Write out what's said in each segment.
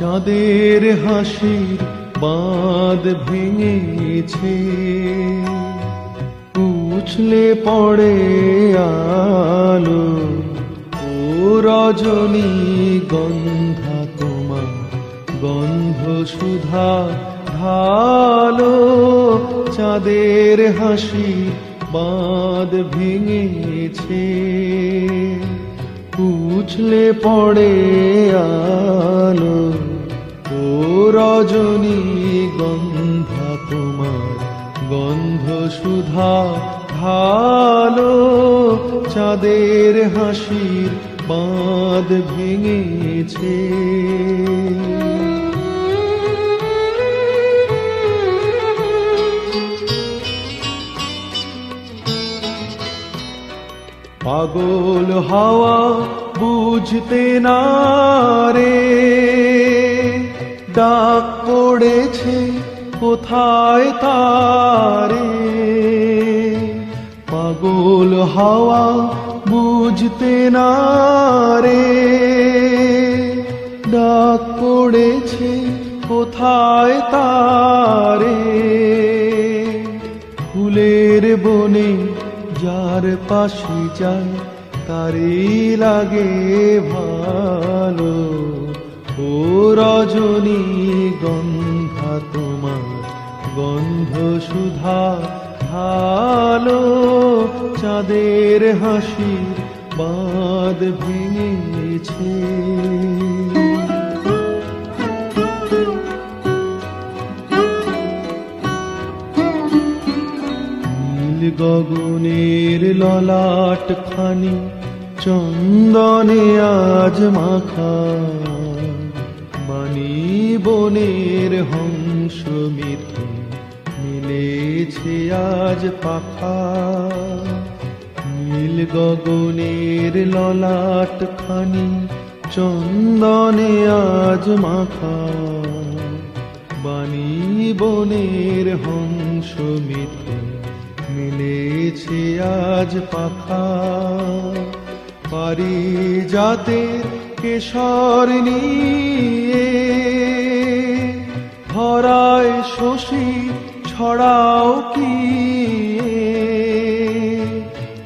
চাঁদের হাসির বাঁধ ভেঙেছে। উছলে পড়ে আলো, ও রজনী গন্ধা তোমার গন্ধ সুধা ঢালো। চাঁদের হাসি বাঁধ ভেঙেছে। উছলে পড়ে আলো রজনী গন্ধা তোমার, গন্ধ সুধা ভালো। চাঁদের হাসির বাঁধ ভেঙেছে। পাগল হাওয়া বুঝতে না রে। ডাক পড়েছে, কোথায় তারে? পাগল হাওয়া বুঝতে না রে। ডাক পড়েছে, কোথায় তারে? ফুলের বনে যার পাশে যায়, তারই লাগে ভালো। ও রজনী গন্ধা তোমার গন্ধ সুধা ভালো চাঁদের হাসির বাদ ভেঙেছে। গগনের ললাট খানি চন্দনে আজ মাখা। মানি বনের হংস মিথু মিলেছে আজ পাখা। নীল গগনের ললাট খানি চন্দনে আজ মাখা। বাণী বনের হংস মিথু মিলেছে আজ পাখা। পারি জাতের কেশর নিয়ে ধরায় শশী, ছড়াও কি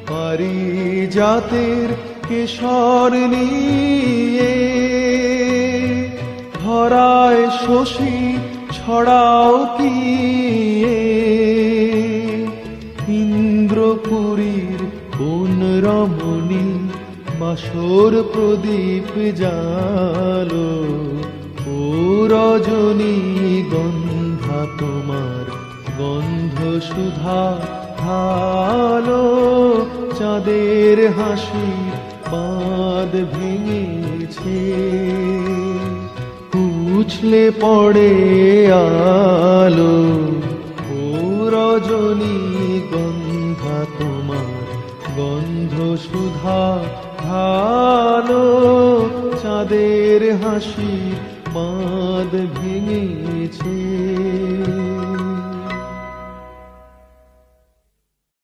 পারি জাতের কেশর নিয়ে ধরায় শশী, ছড়াও কি ইন্দ্রপুরীর কোন রমণী বাসর প্রদীপ জালো, ও রজনী গন্ধা তোমার গন্ধ সুধা ভালো চাঁদের হাসি বাঁধ ভেঙেছে। উছলে পড়ে আলো, ও রজনী সুধা ঢালো চাঁদের হাসি বাঁধ ভেঙেছে।